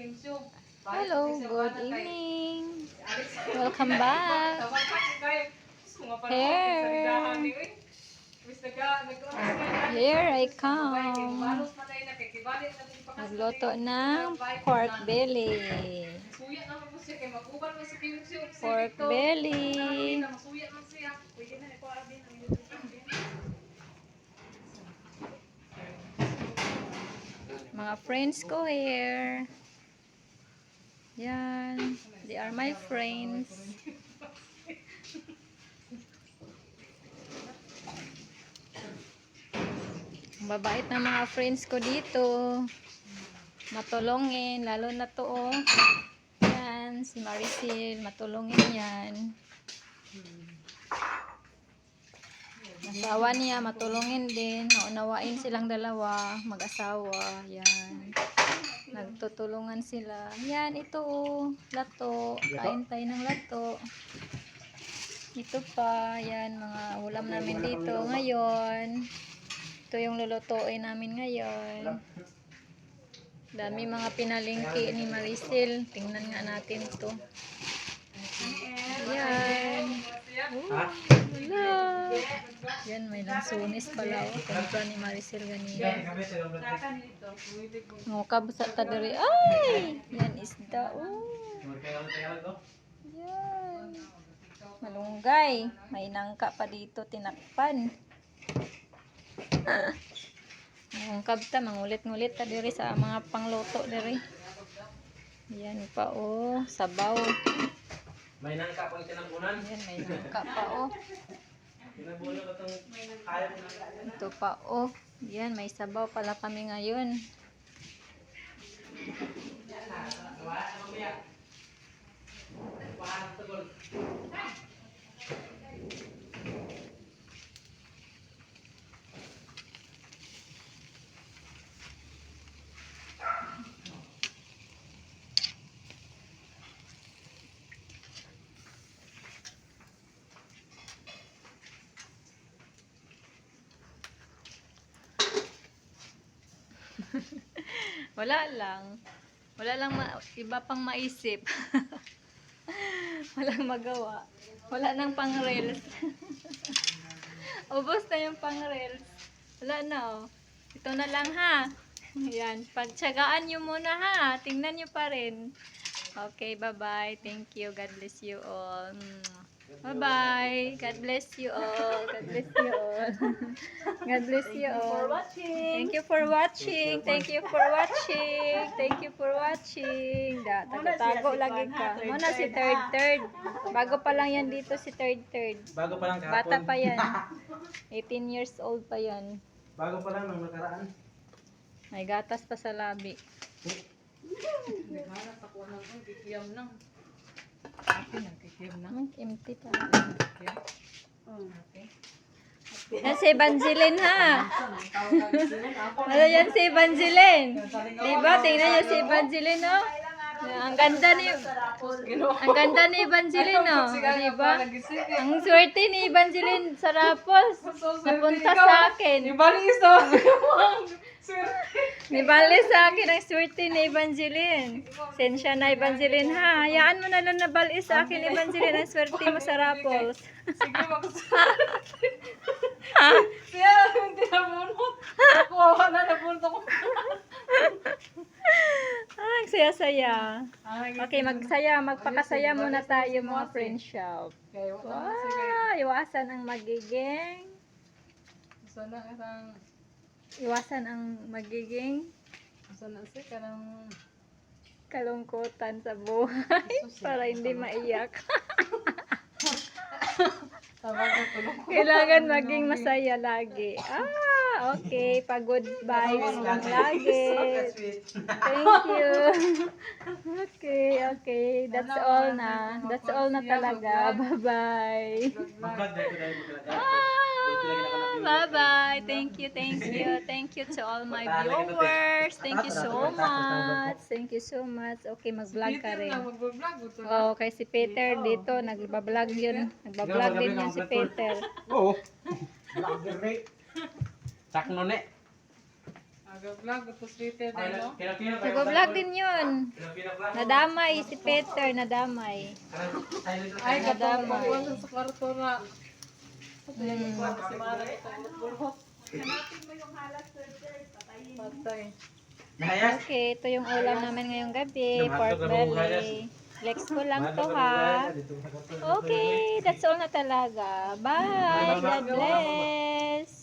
Hello, good evening. Welcome back. Here. Here I come. Nagluto ng pork belly. Pork belly. Mga friends ko here. Are my friends. Ang babait ng mga friends ko dito. Matulungin, lalo na to oh. Yan, si Maricel, matulungin yan. Asawa niya, matulungin din. Naunawain silang dalawa, mag-asawa. Yan. Nagtutulungan sila. Yan, ito oh, lato. Kain tayo ng lato. Ito pa, yan, mga ulam namin dito ngayon. Ito yung lulutuin namin ngayon. Dami mga pinalingki ni Maricel. Tingnan nga natin to. Yan. Oh, wala. Yan, may lansunis pala. Oh. Kumpra ni Maricel ganina. Ngukab sa tadiri. Ay! Yan isda. Oh. Yan. Malunggay. May nangka pa dito. Tinakpan. Ngukab ta. Mangulit-ngulit ta diri sa mga pangluto diri. Yan pa oh. Sabaw. May nangka pang tinambunan. Yan, may nangka pa oh. Ito pa oh. Yan, may sabaw pala kami ngayon. Wala Wala lang. Wala lang iba pang maisip. Walang magawa. Wala nang pang reels. Ubos na yung pang reels. Wala na oh. Ito na lang ha. Yan. Pagtsagaan nyo muna ha. Tingnan nyo pa rin. Okay, bye-bye. Thank you. God bless you all. Bye-bye. God bless you all. God bless you all. God bless you all. Thank you for watching. Thank you for watching. Thank you for watching. Da, tago-tago lagi ka. Muna si third third. Bago pa lang yan dito si third third. Bago pa lang kahapon. Bata pa yan. 18 years old pa yan. Bago pa lang nung nakaraan. May gatas pa sa labi. Ang empty pa. Yan si Evangeline ha. Ano yan si Evangeline? Diba? Tingnan niyo si Evangeline no? Ang ganda ni Ang ganda ni Evangeline no? Diba? Ang swerte ni Evangeline sa Rapos. Napunta sa akin. Nibali sa akin ang swerte ni Evangeline. Sensya na Evangeline ha. Hayaan mo na lang nabali sa akin Evangeline ang swerte mo sa Rapos. Sige, magsasabi. Siya, hindi nabunot. Ako, wala nabunot ako. Ah, saya-saya. Okay, magsaya, magpakasaya muna tayo mga friendship. Wow, iwasan ang magiging iwasan ang magiging kalungkutan sa buhay para hindi maiyak. Kailangan maging masaya lagi. Ah, okay. Pag-good vibes lang lagi. Thank you. Okay, okay. That's all na. That's all na talaga. Bye-bye. Ah, bye-bye. Thank you, thank you. Thank you to all my viewers. Thank you so much. Thank you so much. Okay, mag-vlog ka rin. Oh, kay si Peter dito, nagbablog yun. Nagbablog din yun si Peter. Oo. Vlogger ni. Sakno ni. Nag-vlog, ito sweeter Ay, din, no? Nag-vlog din yun. Nadamay si Peter, nadamay. Ay, Nadamay. pagwan sa kwarto na. Hmm. Okay, ito yung ulam namin ngayong gabi. Pork belly. Flex ko lang to ha. to. Okay, that's all na talaga. Bye. God bless.